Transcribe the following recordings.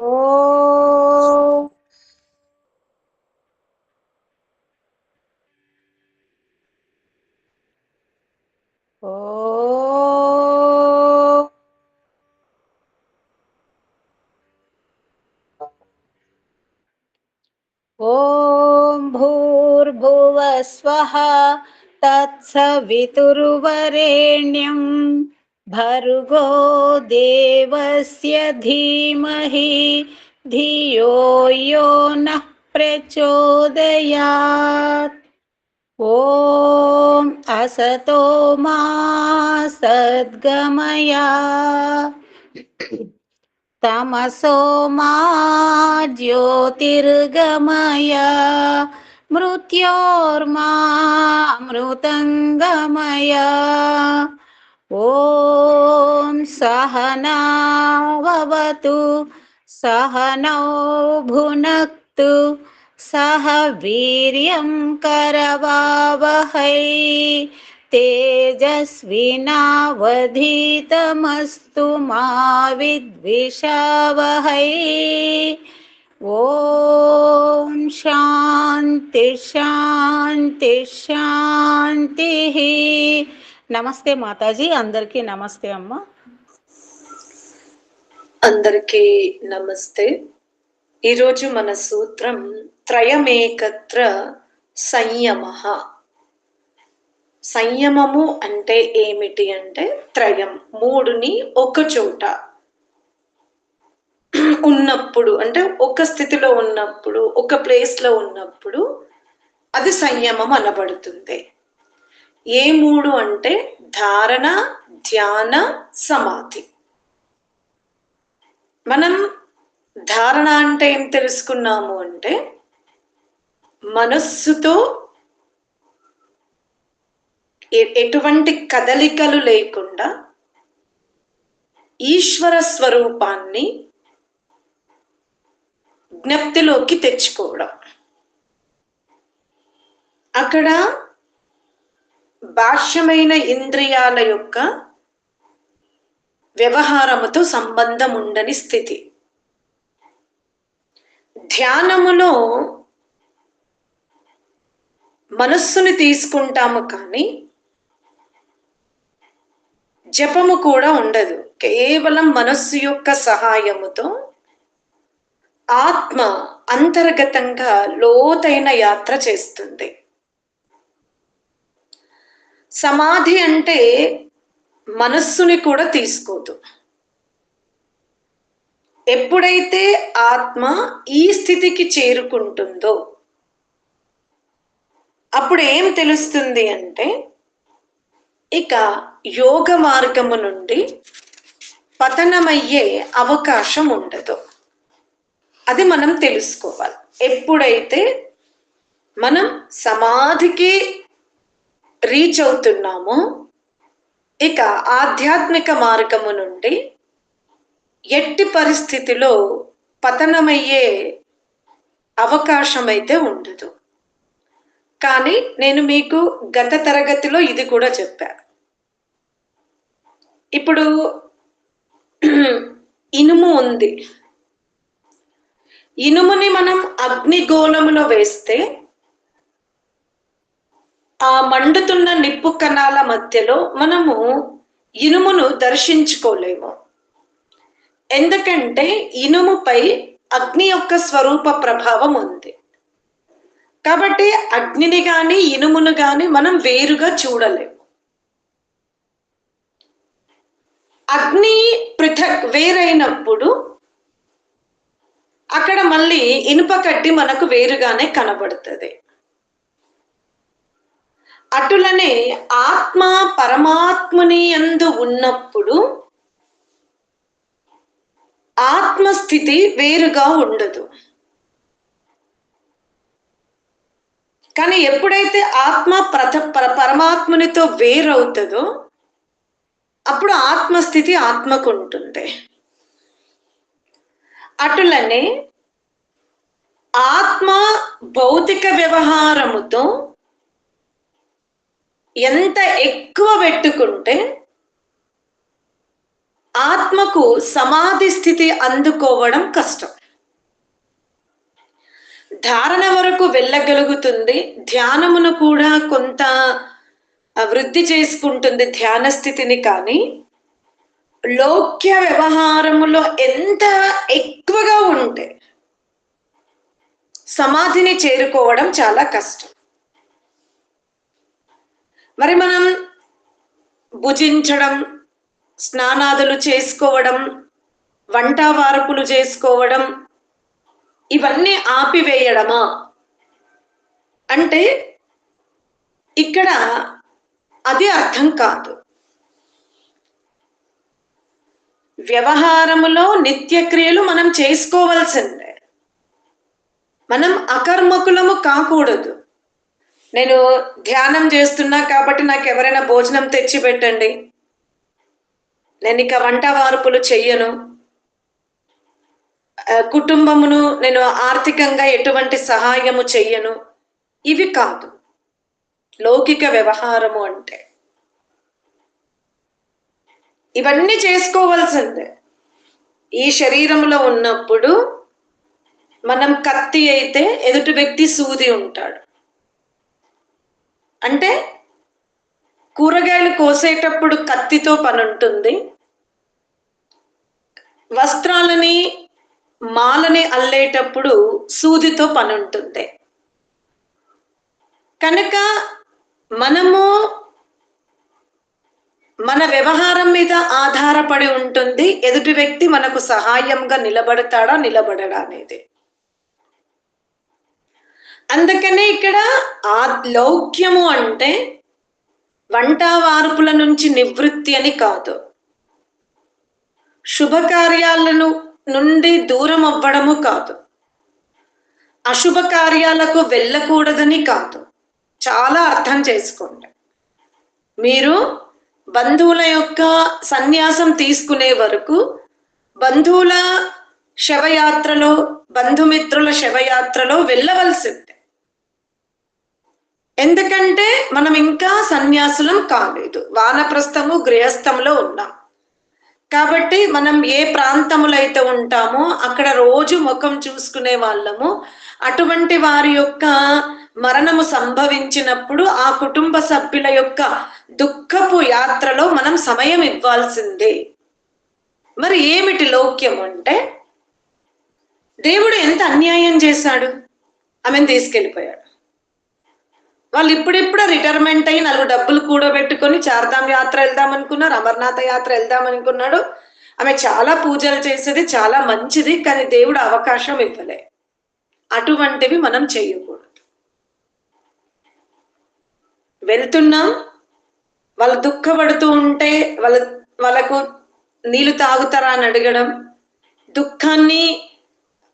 ఓ तत्सवितुर्वरेण्यं भर्गो देवस्य धीमहि धियो यो नः प्रचोदयात् ॐ असतो मा सद्गमया तमसो मा ज्योतिर्गमय मृत्योर्मामृतङ्गमय ॐ सहनावतु सहनौ भुनक्तु सह वीर्यं करवावहै। तेजस्विनावधीतमस्तु मा विद्विषावहै। ఓం శాంతి శాంతి శాంతి. నమస్తే మాతాజీ అందరికీ నమస్తే అమ్మ. అందరికీ నమస్తే. ఈరోజు మన సూత్రం త్రయమేకత్ర సంయమ. సంయమము అంటే ఏమిటి అంటే త్రయం. మూడుని ఒక చోట. ఉన్నప్పుడు అంటే ఒక స్థితిలో ఉన్నప్పుడు ఒక ప్లేస్లో ఉన్నప్పుడు అది సంయమం అనబడుతుంది. ఏ మూడు అంటే ధారణ ధ్యాన సమాధి. మనం ధారణ అంటే ఏం తెలుసుకున్నాము అంటే మనస్సుతో ఎ- ఎటువంటి కదలికలు లేకుండా ఈశ్వర స్వరూపాన్ని జ్ఞప్తిలోకి తెచ్చుకోవడం. అక్కడ బాహ్యమైన ఇంద్రియాల యొక్క వ్యవహారముతో సంబంధం ఉండని స్థితి. ధ్యానములో మనస్సుని తీసుకుంటాము కానీ జపము కూడా ఉండదు. కేవలం మనస్సు యొక్క సహాయముతో ఆత్మ అంతర్గతంగా లోతైన యాత్ర చేస్తుంది. సమాధి అంటే మనస్సుని కూడా తీసుకోదు. ఎప్పుడైతే ఆత్మ ఈ స్థితికి చేరుకుంటుందో అప్పుడు ఏం తెలుస్తుంది అంటే ఇక యోగ మార్గము నుండి పతనమయ్యే అవకాశం ఉండదు. అది మనం తెలుసుకోవాలి. ఎప్పుడైతే మనం సమాధికి రీచ్ అవుతున్నామో ఇక ఆధ్యాత్మిక మార్గము నుండి ఎట్టి పరిస్థితిలో పతనమయ్యే అవకాశం అయితే ఉండదు. కానీ నేను మీకు గత తరగతిలో ఇది కూడా చెప్పా. ఇప్పుడు ఇనుము ఉంది. ఇనుముని మనం అగ్నిగోళములో వేస్తే ఆ మండుతున్న నిప్పు కణాల మధ్యలో మనము ఇనుమును దర్శించుకోలేము. ఎందుకంటే ఇనుముపై అగ్ని యొక్క స్వరూప ప్రభావం ఉంది. కాబట్టి అగ్నిని గాని ఇనుమును గాని మనం వేరుగా చూడలేము. అగ్ని పృథక్ వేరైనప్పుడు అక్కడ మళ్ళీ ఇనుప కట్టి మనకు వేరుగానే కనబడుతుంది. అటులనే ఆత్మ పరమాత్ముని యందు ఉన్నప్పుడు ఆత్మస్థితి వేరుగా ఉండదు. కానీ ఎప్పుడైతే ఆత్మ ప్రథ పర- పరమాత్మునితో వేరవుతుందో అప్పుడు ఆత్మస్థితి ఆత్మకు ఉంటుంది అటులనే ఆత్మ భౌతిక వ్యవహారముతో ఎంత ఎక్కువ పెట్టుకుంటే ఆత్మకు సమాధి స్థితి అందుకోవడం కష్టం. ధారణ వరకు వెళ్ళగలుగుతుంది ధ్యానమును కూడా కొంత వృద్ధి చేసుకుంటుంది ధ్యాన స్థితిని కానీ లోక్య వ్యవహారములో ఎంత ఎక్కువగా ఉంటే సమాధిని చేరుకోవడం చాలా కష్టం. మరి మనం భుజించడం స్నానాదులు చేసుకోవడం వంట వార్పులు చేసుకోవడం ఇవన్నీ ఆపివేయడమా? అంటే ఇక్కడ అది అర్థం కాదు. వ్యవహారములో నిత్యక్రియలు మనం చేసుకోవాల్సిందే. మనం అకర్మకులము కాకూడదు. నేను ధ్యానం చేస్తున్నా కాబట్టి నాకు ఎవరైనా భోజనం తెచ్చి పెట్టండి. నేను ఇక వంట వార్పులు చెయ్యను. కుటుంబమును నేను ఆర్థికంగా ఎటువంటి సహాయము చెయ్యను. ఇవి కాదు. లౌకిక వ్యవహారము అంటే. ఇవన్నీ చేసుకోవాల్సిందే. ఈ శరీరంలో ఉన్నప్పుడు మనం కత్తి అయితే ఎదుటి వ్యక్తి సూది ఉంటాడు. అంటే కూరగాయలు కోసేటప్పుడు కత్తితో పని ఉంటుంది. వస్త్రాలని మాలని అల్లేటప్పుడు సూదితో పని ఉంటుంది కనుక మనము మన వ్యవహారం మీద ఆధారపడి ఉంటుంది. ఎదుటి వ్యక్తి మనకు సహాయంగా నిలబడతాడా నిలబడడా అనేది. అందుకనే ఇక్కడ ఆ లౌక్యము అంటే వంట వార్పుల నుంచి నివృత్తి అని కాదు. శుభకార్యాలను నుండి దూరం అవ్వడము కాదు. అశుభ కార్యాలకు వెళ్ళకూడదని కాదు. చాలా అర్థం చేసుకోండి. మీరు బంధువుల యొక్క సన్యాసం తీసుకునే వరకు బంధువుల శవయాత్రలో బంధుమిత్రుల శవయాత్రలో వెళ్ళవలసింది. ఎందుకంటే మనం ఇంకా సన్యాసులం కాలేదు. వానప్రస్థము గృహస్థంలో ఉన్నాం. కాబట్టి మనం ఏ ప్రాంతములైతే ఉంటామో అక్కడ రోజు ముఖం చూసుకునే వాళ్ళము అటువంటి వారి యొక్క మరణము సంభవించినప్పుడు ఆ కుటుంబ సభ్యుల యొక్క దుఃఖపు యాత్రలో మనం సమయం ఇవ్వాల్సిందే. మరి ఏమిటి లౌక్యం అంటే? దేవుడు ఎంత అన్యాయం చేశాడు? ఆమెను తీసుకెళ్ళిపోయాడు. వాళ్ళు ఇప్పుడిప్పుడే రిటైర్మెంట్ అయ్యి నలుగు డబ్బులు కూడబెట్టుకొని చార్ధామ్ యాత్ర వెళ్దాం అనుకున్నారు అమర్నాథ యాత్ర వెళ్దాం అనుకున్నాడు. ఆమె చాలా పూజలు చేసేది చాలా మంచిది కానీ దేవుడు అవకాశం ఇవ్వలే. అటువంటివి మనం చేయకూడదు. వెళ్తున్నాం వాళ్ళు దుఃఖపడుతూ ఉంటే వాళ్ళ వాళ్ళకు నీళ్ళు తాగుతారా అని అడగడం. దుఃఖాన్ని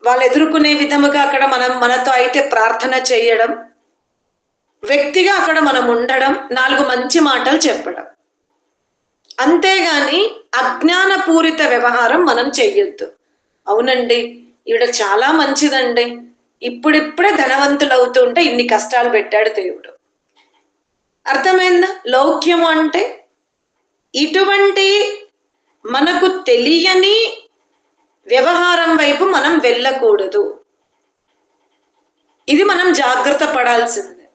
వాళ్ళు ఎదుర్కొనే విధముగా అక్కడ మనం మనతో అయితే ప్రార్థన చేయడం. వ్యక్తిగా అక్కడ మనం ఉండడం. నాలుగు మంచి మాటలు చెప్పడం. అంతేగాని అజ్ఞానపూరిత వ్యవహారం మనం చెయ్యొద్దు అవునండి ఈవిడ చాలా మంచిదండి. ఇప్పుడిప్పుడే ధనవంతులు అవుతూ ఉంటే ఇన్ని కష్టాలు పెట్టాడు దేవుడు. అర్థమైందా? లౌక్యము అంటే ఇటువంటి మనకు తెలియని వ్యవహారం వైపు మనం వెళ్ళకూడదు. ఇది మనం జాగ్రత్త పడాల్సిందే.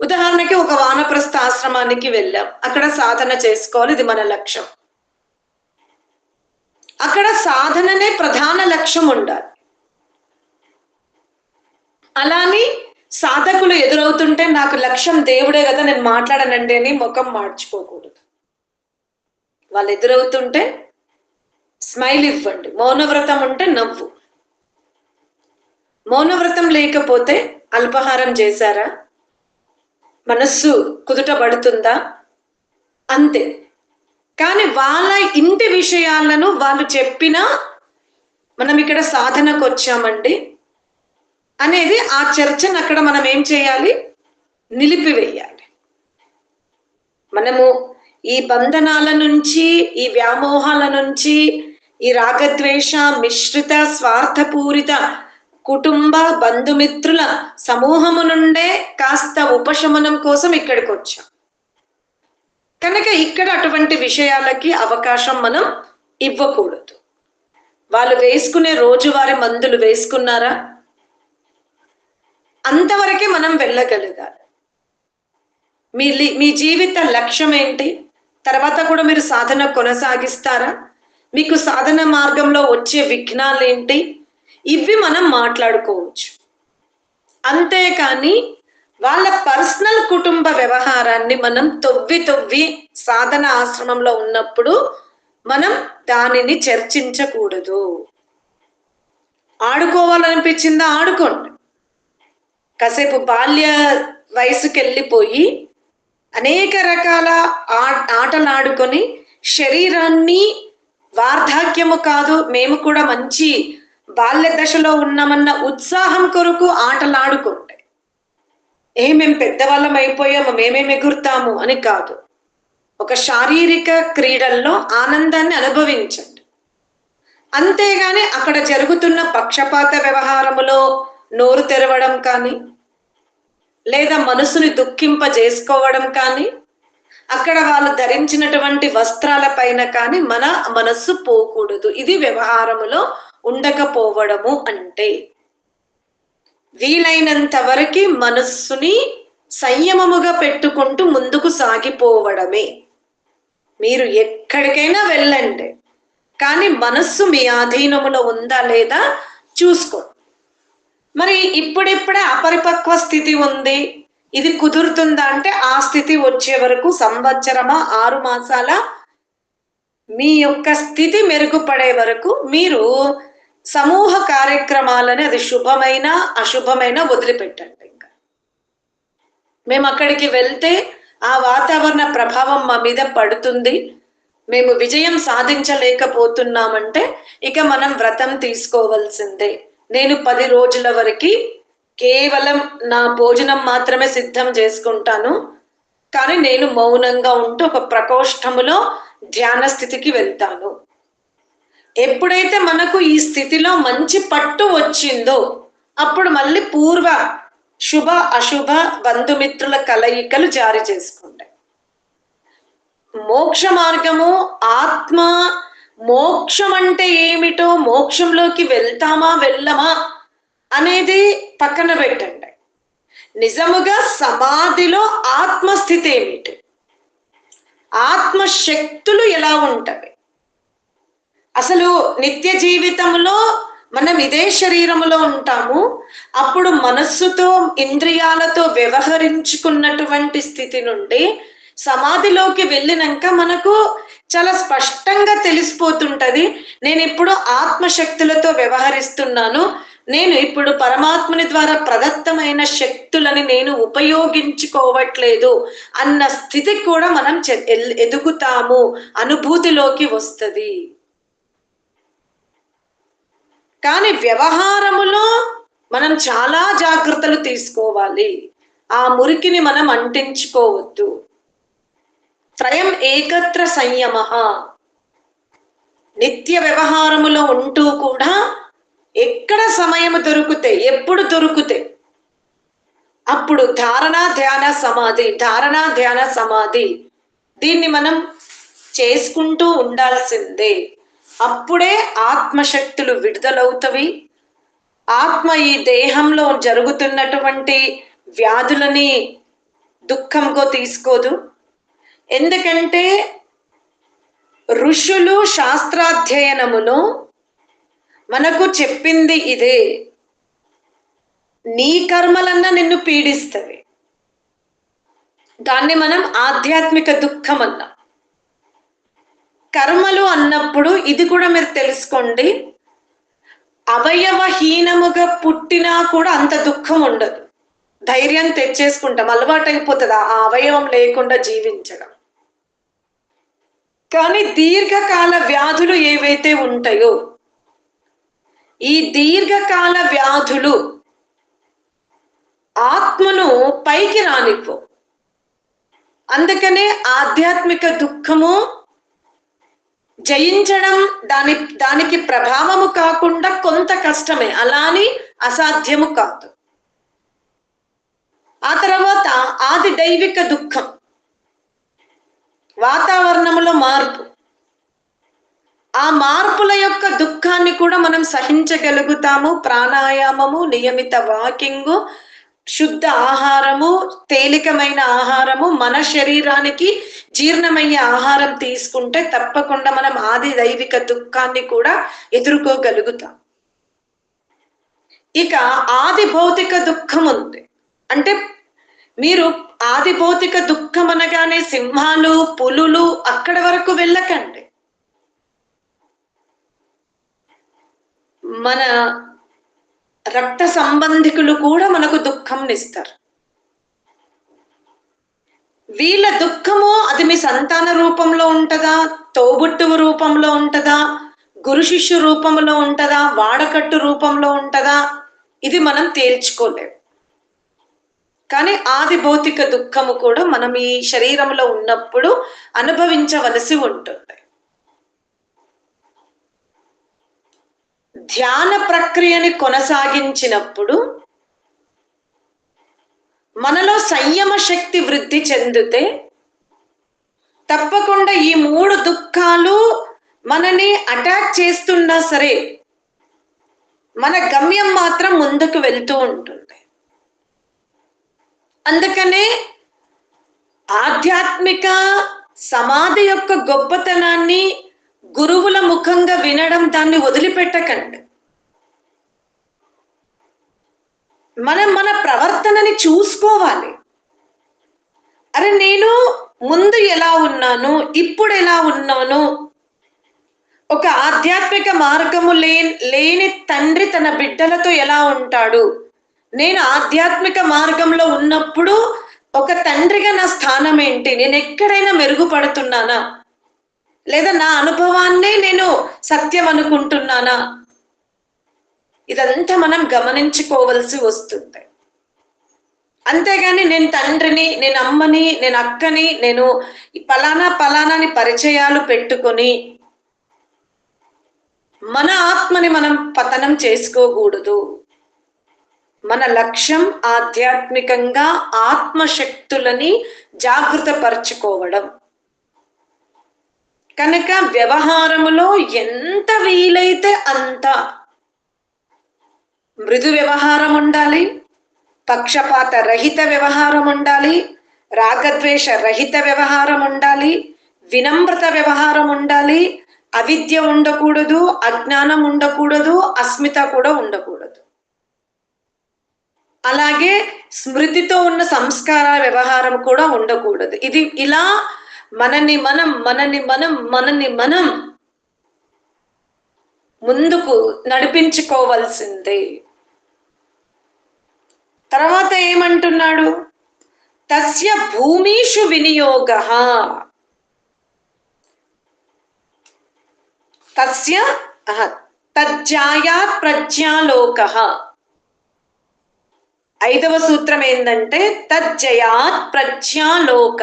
ఉదాహరణకి ఒక వానప్రస్థ ఆశ్రమానికి వెళ్ళాం. అక్కడ సాధన చేసుకోవాలి ఇది మన లక్ష్యం. అక్కడ సాధననే ప్రధాన లక్ష్యం ఉండాలి. అలానే సాధకులు ఎదురవుతుంటే నాకు లక్ష్యం దేవుడే కదా నేను మాట్లాడనండి అని ముఖం మార్చుకోకూడదు వాళ్ళు ఎదురవుతుంటే స్మైల్ ఇవ్వండి. మౌనవ్రతం ఉంటే నవ్వు. మౌనవ్రతం లేకపోతే అల్పాహారం చేశారా? మనస్సు కుదుట పడుతుందా అంతే. కానీ వాళ్ళ ఇంటి విషయాలను వాళ్ళు చెప్పినా మనం ఇక్కడ సాధనకు వచ్చామండి అనేది ఆ చర్చను అక్కడ మనం ఏం చేయాలి? నిలిపివేయాలి. మనము ఈ బంధనాల నుంచి ఈ వ్యామోహాల నుంచి ఈ రాగద్వేష మిశ్రిత స్వార్థపూరిత కుటుంబ బంధుమిత్రుల సమూహము నుండే కాస్త ఉపశమనం కోసం ఇక్కడికి వచ్చాం. కనుక ఇక్కడ అటువంటి విషయాలకి అవకాశం మనం ఇవ్వకూడదు. వాళ్ళు వేసుకునే రోజువారి మందులు వేసుకున్నారా? అంతవరకే మనం వెళ్ళగలగాలి. మీ మీ జీవిత లక్ష్యం ఏంటి తర్వాత కూడా మీరు సాధన కొనసాగిస్తారా? మీకు సాధన మార్గంలో వచ్చే విఘ్నాలు ఏంటి ఇవి మనం మాట్లాడుకోవచ్చు. అంతేకాని వాళ్ళ పర్సనల్ కుటుంబ వ్యవహారాన్ని మనం తొవ్వి తొవ్వి సాధన ఆశ్రమంలో ఉన్నప్పుడు మనం దానిని చర్చించకూడదు. ఆడుకోవాలనిపించిందా? ఆడుకోండి. కాసేపు బాల్య వయసుకి వెళ్ళిపోయి అనేక రకాల ఆ- ఆటలు ఆడుకొని శరీరాన్ని వార్ధాక్యము కాదు మేము కూడా మంచి బాల్య దశలో ఉన్నామన్న ఉత్సాహం కొరకు ఆటలు ఆడుకుంటాయి ఏ మేము పెద్దవాళ్ళం అయిపోయాము మేమేం ఎగురుతాము అని కాదు. ఒక శారీరక క్రీడల్లో ఆనందాన్ని అనుభవించండి. అంతేగాని అక్కడ జరుగుతున్న పక్షపాత వ్యవహారములో నోరు తెరవడం కానీ లేదా మనసుని దుఃఖింప చేసుకోవడం కానీ అక్కడ వాళ్ళు ధరించినటువంటి వస్త్రాల పైన కానీ మన మనస్సు పోకూడదు. ఇది వ్యవహారములో ఉండకపోవడము అంటే. వీలైనంత వరకు మనస్సుని సంయమముగా పెట్టుకుంటూ ముందుకు సాగిపోవడమే. మీరు ఎక్కడికైనా వెళ్ళండి కానీ మనస్సు మీ ఆధీనములో ఉందా లేదా చూసుకోండి. మరి ఇప్పుడిప్పుడే అపరిపక్వ స్థితి ఉంది. ఇది కుదురుతుందా అంటే ఆ స్థితి వచ్చే వరకు సంవత్సరమా ఆరు మాసాల మీ యొక్క స్థితి మెరుగుపడే వరకు మీరు సమూహ కార్యక్రమాలని అది శుభమైన అశుభమైన వదిలిపెట్టండి ఇంకా. మేము అక్కడికి వెళ్తే ఆ వాతావరణ ప్రభావం మా మీద పడుతుంది. మేము విజయం సాధించలేకపోతున్నామంటే ఇక మనం వ్రతం తీసుకోవాల్సిందే. నేను పది రోజుల వరకు కేవలం నా భోజనం మాత్రమే సిద్ధం చేసుకుంటాను. కానీ నేను మౌనంగా ఉంటూ ఒక ప్రకోష్ఠములో ధ్యాన స్థితికి వెళ్తాను. ఎప్పుడైతే మనకు ఈ స్థితిలో మంచి పట్టు వచ్చిందో అప్పుడు మళ్ళీ పూర్వ శుభ అశుభ బంధుమిత్రుల కలయికలు జారీ చేసుకుంటాయి. మోక్ష మార్గము ఆత్మ మోక్షం అంటే ఏమిటో మోక్షంలోకి వెళ్తామా వెళ్ళమా అనేది పక్కన పెట్టండి. నిజముగా సమాధిలో ఆత్మస్థితి ఏమిటి? ఆత్మ శక్తులు ఎలా ఉంటవి? అసలు నిత్య జీవితంలో మనం ఇదే శరీరములో ఉంటాము అప్పుడు మనస్సుతో ఇంద్రియాలతో వ్యవహరించుకున్నటువంటి స్థితి నుండి సమాధిలోకి వెళ్ళినాక మనకు చాలా స్పష్టంగా తెలిసిపోతుంటది. నేను ఇప్పుడు ఆత్మశక్తులతో వ్యవహరిస్తున్నాను. నేను ఇప్పుడు పరమాత్మని ద్వారా ప్రదత్తమైన శక్తులని నేను ఉపయోగించుకోవట్లేదు అన్న స్థితి కూడా మనం చె- ఎల్- ఎదుగుతాము. అనుభూతిలోకి వస్తుంది. కానీ వ్యవహారములో మనం చాలా జాగ్రత్తలు తీసుకోవాలి. ఆ మురికిని మనం అంటించుకోవద్దు. త్రయం ఏకత్ర సంయమ. నిత్య వ్యవహారములో ఉంటూ కూడా ఎక్కడ సమయం దొరికితే ఎప్పుడు దొరికితే అప్పుడు ధారణ ధ్యాన సమాధి ధారణ ధ్యాన సమాధి దీన్ని మనం చేసుకుంటూ ఉండాల్సిందే. అప్పుడే ఆత్మశక్తులు విడుదలవుతవి. ఆత్మ ఈ దేహంలో జరుగుతున్నటువంటి వ్యాధులని దుఃఖంగా తీసుకోదు. ఎందుకంటే ఋషులు శాస్త్రాధ్యయనములో మనకు చెప్పింది ఇదే. నీ కర్మలన్నా నిన్ను పీడిస్తవి దాన్ని మనం ఆధ్యాత్మిక దుఃఖం అన్నాం కర్మలు అన్నప్పుడు ఇది కూడా మీరు తెలుసుకోండి. అవయవహీనముగా పుట్టినా కూడా అంత దుఃఖం ఉండదు. ధైర్యం తెచ్చేసుకుంటాం. అలవాటు అయిపోతుంది ఆ అవయవం లేకుండా జీవించడం. కానీ దీర్ఘకాల వ్యాధులు ఏవైతే ఉంటాయో ఈ దీర్ఘకాల వ్యాధులు ఆత్మను పైకి రానివ్వు. అందుకనే ఆధ్యాత్మిక దుఃఖము జయించడం దాని దానికి ప్రభావము కాకుండా కొంత కష్టమే. అలాని అసాధ్యము కాదు. ఆ తర్వాత ఆది దైవిక దుఃఖం. వాతావరణంలో మార్పు. ఆ మార్పుల యొక్క దుఃఖాన్ని కూడా మనం సహించగలుగుతాము. ప్రాణాయామము నియమిత వాకింగు శుద్ధ ఆహారము తేలికమైన ఆహారము మన శరీరానికి జీర్ణమయ్యే ఆహారం తీసుకుంటే తప్పకుండా మనం ఆది దైవిక దుఃఖాన్ని కూడా ఎదుర్కోగలుగుతాం. ఇక ఆది భౌతిక దుఃఖం ఉంది. అంటే మీరు ఆది భౌతిక దుఃఖం అనగానే సింహాలు పులులు అక్కడ వరకు వెళ్ళకండి. మన రక్త సంబంధికులు కూడా మనకు దుఃఖంనిస్తారు. వీళ్ళ దుఃఖము అది మీ సంతాన రూపంలో ఉంటుందా? తోబుట్టువు రూపంలో ఉంటుందా? గురు శిష్యు రూపంలో ఉంటుందా? వాడకట్టు రూపంలో ఉంటుందా? ఇది మనం తేల్చుకోలేము. కానీ ఆది భౌతిక దుఃఖము కూడా మనం ఈ శరీరంలో ఉన్నప్పుడు అనుభవించవలసి ఉంటుంది. ధ్యాన ప్రక్రియని కొనసాగించినప్పుడు మనలో సంయమ శక్తి వృద్ధి చెందితే తప్పకుండా ఈ మూడు దుఃఖాలు మనని అటాక్ చేస్తున్నా సరే మన గమ్యం మాత్రం ముందుకు వెళ్తూ ఉంటుంది. అందుకనే ఆధ్యాత్మిక సమాధి యొక్క గొప్పతనాన్ని గురువుల ముఖంగా వినడం దాన్ని వదిలిపెట్టకండి. మనం మన ప్రవర్తనని చూసుకోవాలి. అరే నేను ముందు ఎలా ఉన్నాను ఇప్పుడు ఎలా ఉన్నాను? ఒక ఆధ్యాత్మిక మార్గము లేని తండ్రి తన బిడ్డలతో ఎలా ఉంటాడు? నేను ఆధ్యాత్మిక మార్గంలో ఉన్నప్పుడు ఒక తండ్రిగా నా స్థానం ఏంటి? నేను ఎక్కడైనా మెరుగుపడుతున్నానా? లేదా నా అనుభవాన్నే నేను సత్యం అనుకుంటున్నానా? ఇదంతా మనం గమనించుకోవలసి వస్తుంది. అంతేగాని నేను తండ్రిని నేను అమ్మని నేను అక్కని నేను పలానా పలానాని పరిచయాలు పెట్టుకొని మన ఆత్మని మనం పతనం చేసుకోకూడదు. మన లక్ష్యం ఆధ్యాత్మికంగా ఆత్మశక్తులని జాగృతపరచుకోవడం. కనుక వ్యవహారములో ఎంత వీలైతే అంత మృదు వ్యవహారం ఉండాలి పక్షపాత రహిత వ్యవహారం ఉండాలి రాగద్వేష రహిత వ్యవహారం ఉండాలి వినమ్రత వ్యవహారం ఉండాలి అవిద్య ఉండకూడదు అజ్ఞానం ఉండకూడదు అస్మిత కూడా ఉండకూడదు. అలాగే స్మృతితో ఉన్న సంస్కార వ్యవహారం కూడా ఉండకూడదు. ఇది ఇలా మనని మనం మనని మనం మనని మనం ముందుకు నడిపించుకోవలసిందే. తర్వాత ఏమంటున్నాడు? తస్య భూమిషు వినియోగ. తస్య తజ్జాయా ప్రజ్ఞాలోక. ఐదవ సూత్రం ఏంటంటే తజ్జయాత్ ప్రజ్ఞాలోక.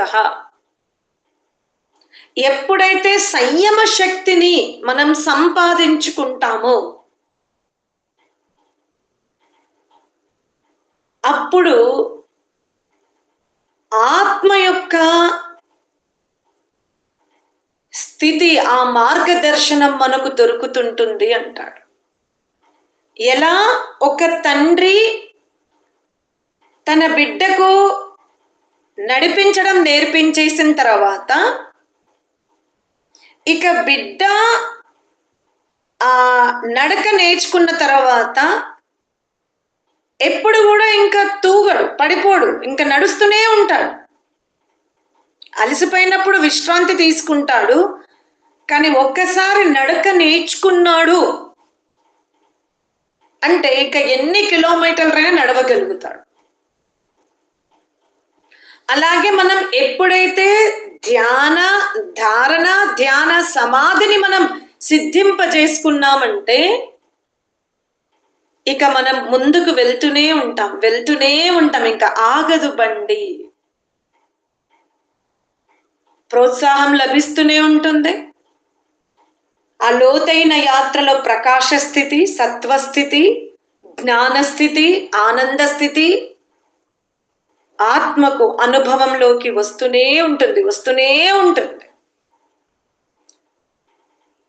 ఎప్పుడైతే సంయమ శక్తిని మనం సంపాదించుకుంటామో అప్పుడు ఆత్మ యొక్క స్థితి ఆ మార్గదర్శనం మనకు దొరుకుతుంటుంది అంటాడు. ఎలా? ఒక తండ్రి తన బిడ్డకు నడిపించడం నేర్పించేసిన తర్వాత ఇక బిడ్డ ఆ నడక నేర్చుకున్న తర్వాత ఎప్పుడు కూడా ఇంకా తూగడు పడిపోడు ఇంకా నడుస్తూనే ఉంటాడు. అలసిపోయినప్పుడు విశ్రాంతి తీసుకుంటాడు కానీ ఒక్కసారి నడక నేర్చుకున్నాడు అంటే ఇక ఎన్ని కిలోమీటర్లైనా నడవగలుగుతాడు. అలాగే మనం ఎప్పుడైతే ధ్యాన ధారణ ధ్యాన సమాధిని మనం సిద్ధింపజేసుకున్నామంటే ఇక మనం ముందుకు వెళ్తూనే ఉంటాం వెళ్తూనే ఉంటాం. ఇంకా ఆగదు బండి. ప్రోత్సాహం లభిస్తూనే ఉంటుంది. ఆ లోతైన యాత్రలో ప్రకాశ స్థితి సత్వస్థితి జ్ఞానస్థితి ఆనంద స్థితి ఆత్మకు అనుభవంలోకి వస్తూనే ఉంటుంది వస్తూనే ఉంటుంది.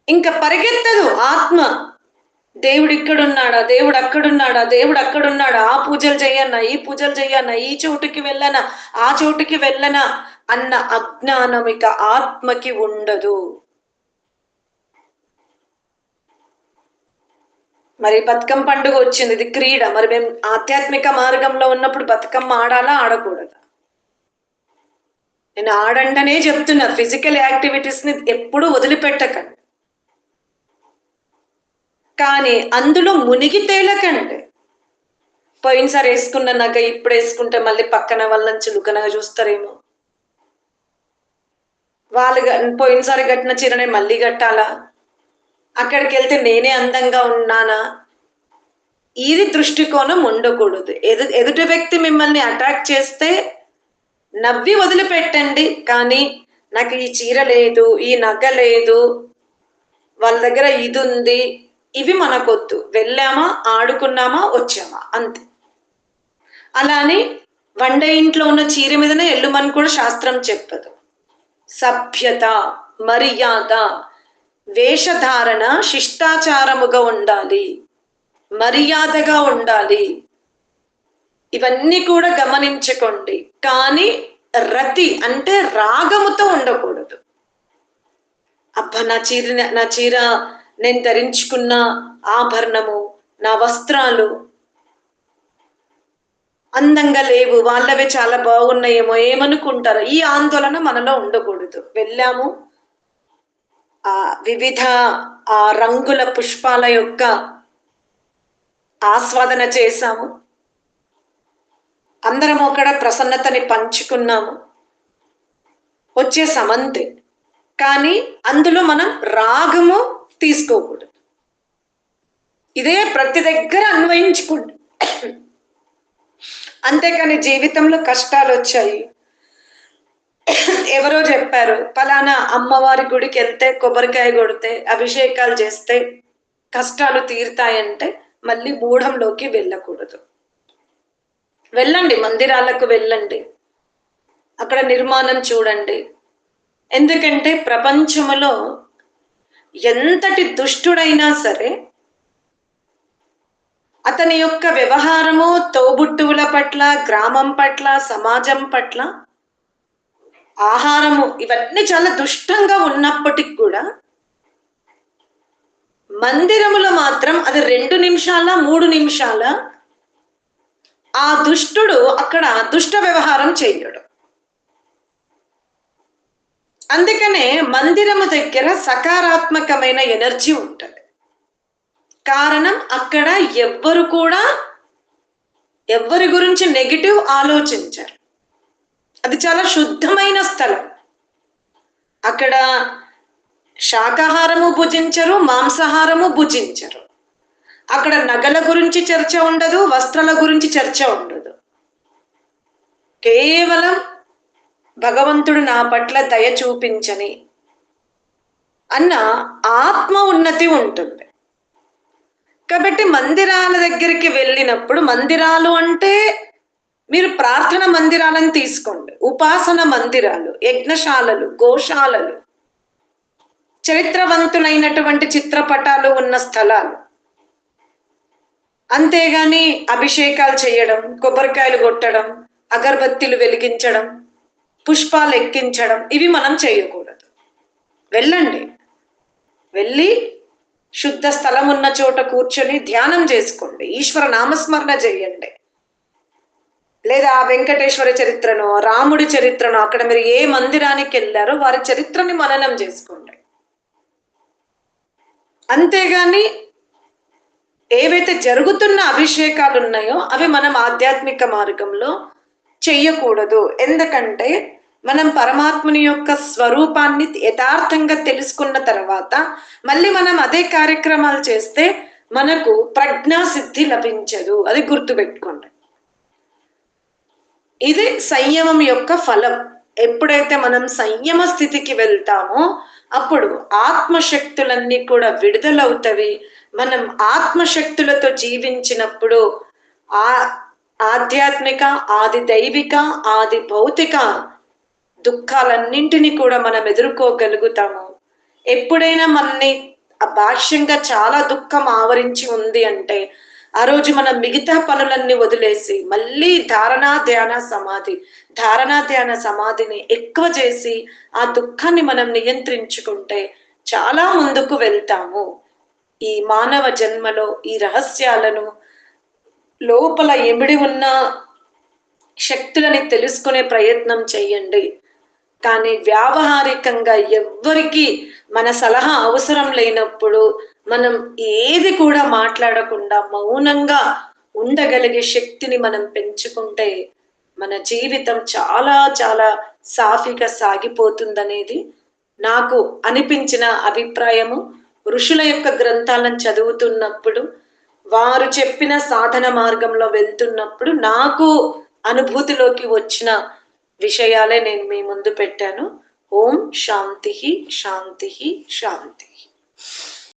ఇంకా పరిగెత్తదు ఆత్మ. దేవుడు ఇక్కడున్నాడా దేవుడు అక్కడున్నాడా దేవుడు అక్కడున్నాడా ఆ పూజలు చేయన్నా ఈ పూజలు చేయన్నా ఈ చోటుకి వెళ్ళనా ఆ చోటుకి వెళ్ళనా అన్న అజ్ఞానం ఇక ఆత్మకి ఉండదు. మరి బతుకమ్మ పండుగ వచ్చింది ఇది క్రీడ. మరి మేము ఆధ్యాత్మిక మార్గంలో ఉన్నప్పుడు బతుకమ్మ ఆడాలా ఆడకూడదా? నేను ఆడండనే చెప్తున్నా ఫిజికల్ యాక్టివిటీస్ని ఎప్పుడూ వదిలిపెట్టకండి. కానీ అందులో మునిగి తేలకండి. పోయినసారి వేసుకున్న నగ ఇప్పుడు వేసుకుంటే మళ్ళీ పక్కన వాళ్ళని చులుకనగా చూస్తారేమో. వాళ్ళు పోయినసారి కట్టిన చీరనే మళ్ళీ కట్టాలా? అక్కడికి వెళ్తే నేనే అందంగా ఉన్నానా? ఇది దృష్టికోణం ఉండకూడదు. ఎదు ఎదుటి వ్యక్తి మిమ్మల్ని అట్రాక్ట్ చేస్తే నవ్వి వదిలిపెట్టండి కానీ నాకు ఈ చీర లేదు ఈ నగ లేదు వాళ్ళ దగ్గర ఇది ఉంది ఇవి మనకొద్దు. వెళ్ళామా ఆడుకున్నామా వచ్చామా అంతే. అలానే వండ ఇంట్లో ఉన్న చీర మీదనే ఎల్లుమని కూడా శాస్త్రం చెప్పదు. సభ్యత మర్యాద వేషధారణ శిష్టాచారముగా ఉండాలి మర్యాదగా ఉండాలి. ఇవన్నీ కూడా గమనించుకోండి. కానీ రతి అంటే రాగముతో ఉండకూడదు. అబ్బా నా చీర నా చీర నేను ధరించుకున్న ఆభరణము నా వస్త్రాలు అందంగా లేవు వాళ్ళవే చాలా బాగున్నాయేమో ఏమనుకుంటారు? ఈ ఆందోళన మనలో ఉండకూడదు. వెళ్ళాము ఆ వివిధ ఆ రంగుల పుష్పాల యొక్క ఆస్వాదన చేశాము. అందరం అక్కడ ప్రసన్నతని పంచుకున్నాము. వచ్చే సమంతే. కానీ అందులో మనం రాగము తీసుకోకూడదు. ఇదే ప్రతి దగ్గర అన్వయించుకుంటు. అంతేకాని జీవితంలో కష్టాలు వచ్చాయి. ఎవరో చెప్పారు ఫలానా అమ్మవారి గుడికి వెళ్తే కొబ్బరికాయ కొడితే అభిషేకాలు చేస్తే కష్టాలు తీరుతాయంటే మళ్ళీ మూఢంలోకి వెళ్ళకూడదు. వెళ్ళండి మందిరాలకు వెళ్ళండి అక్కడ నిర్మాణం చూడండి. ఎందుకంటే ప్రపంచములో ఎంతటి దుష్టుడైనా సరే అతని యొక్క వ్యవహారము తోబుట్టువుల పట్ల గ్రామం పట్ల సమాజం పట్ల ఆహారము ఇవన్నీ చాలా దుష్టంగా ఉన్నప్పటికి కూడా మందిరములో మాత్రం అది రెండు నిమిషాల మూడు నిమిషాల ఆ దుష్టుడు అక్కడ దుష్ట వ్యవహారం చేయడు. అందుకనే మందిరము దగ్గర సకారాత్మకమైన ఎనర్జీ ఉంటుంది. కారణం అక్కడ ఎవ్వరు కూడా ఎవ్వరి గురించి నెగిటివ్ ఆలోచించరు. అది చాలా శుద్ధమైన స్థలం. అక్కడ శాకాహారము భుజించరు మాంసాహారము భుజించరు. అక్కడ నగల గురించి చర్చ ఉండదు వస్త్రాల గురించి చర్చ ఉండదు. కేవలం భగవంతుడు నా పట్ల దయ చూపించని అన్న ఆత్మ ఉన్నతి ఉంటుంది. కాబట్టి మందిరాల దగ్గరికి వెళ్ళినప్పుడు మందిరాలు అంటే మీరు ప్రార్థన మందిరాలను తీసుకోండి. ఉపాసన మందిరాలు యజ్ఞశాలలు గోశాలలు చరిత్రవంతులైనటువంటి చిత్రపటాలు ఉన్న స్థలాలు. అంతేగాని అభిషేకాలు చేయడం కొబ్బరికాయలు కొట్టడం అగరబత్తీలు వెలిగించడం పుష్పాలు ఎక్కించడం ఇవి మనం చేయకూడదు. వెళ్ళండి. వెళ్ళి శుద్ధ స్థలం ఉన్న చోట కూర్చొని ధ్యానం చేసుకోండి. ఈశ్వర నామస్మరణ చేయండి. లేదా వెంకటేశ్వర చరిత్రను రాముడి చరిత్రను అక్కడ మీరు ఏ మందిరానికి వెళ్ళారో వారి చరిత్రని మననం చేసుకోండి. అంతేగాని ఏవైతే జరుగుతున్న అభిషేకాలు ఉన్నాయో అవి మనం ఆధ్యాత్మిక మార్గంలో చెయ్యకూడదు. ఎందుకంటే మనం పరమాత్ముని యొక్క స్వరూపాన్ని యథార్థంగా తెలుసుకున్న తర్వాత మళ్ళీ మనం అదే కార్యక్రమాలు చేస్తే మనకు ప్రజ్ఞా సిద్ధి లభించదు. అది గుర్తుపెట్టుకోండి. ఇది సంయమం యొక్క ఫలం. ఎప్పుడైతే మనం సంయమ స్థితికి వెళ్తామో అప్పుడు ఆత్మశక్తులన్నీ కూడా విడుదలవుతవి. మనం ఆత్మశక్తులతో జీవించినప్పుడు ఆ ఆధ్యాత్మిక ఆది దైవిక ఆది భౌతిక దుఃఖాలన్నింటినీ కూడా మనం ఎదుర్కోగలుగుతాము. ఎప్పుడైనా మనని భాష్యంగా చాలా దుఃఖం ఆవరించి ఉంది అంటే ఆ రోజు మనం మిగతా పనులన్నీ వదిలేసి మళ్ళీ ధారణ ధ్యాన సమాధి ధారణా ధ్యాన సమాధిని ఎక్కువ చేసి ఆ దుఃఖాన్ని మనం నియంత్రించుకుంటే చాలా ముందుకు వెళ్తాము. ఈ మానవ జన్మలో ఈ రహస్యాలను లోపల ఎమిడి ఉన్న శక్తులని తెలుసుకునే ప్రయత్నం చేయండి. కానీ వ్యావహారికంగా ఎవ్వరికి మన సలహా అవసరం లేనప్పుడు మనం ఏది కూడా మాట్లాడకుండా మౌనంగా ఉండగలిగే శక్తిని మనం పెంచుకుంటే మన జీవితం చాలా చాలా సాఫీగా సాగిపోతుందనేది నాకు అనిపించిన అభిప్రాయము. ఋషుల యొక్క గ్రంథాలను చదువుతున్నప్పుడు వారు చెప్పిన సాధన మార్గంలో వెళ్తున్నప్పుడు నాకు అనుభూతిలోకి వచ్చిన విషయాలే నేను మీ ముందు పెట్టాను. ఓం శాంతి శాంతి శాంతి.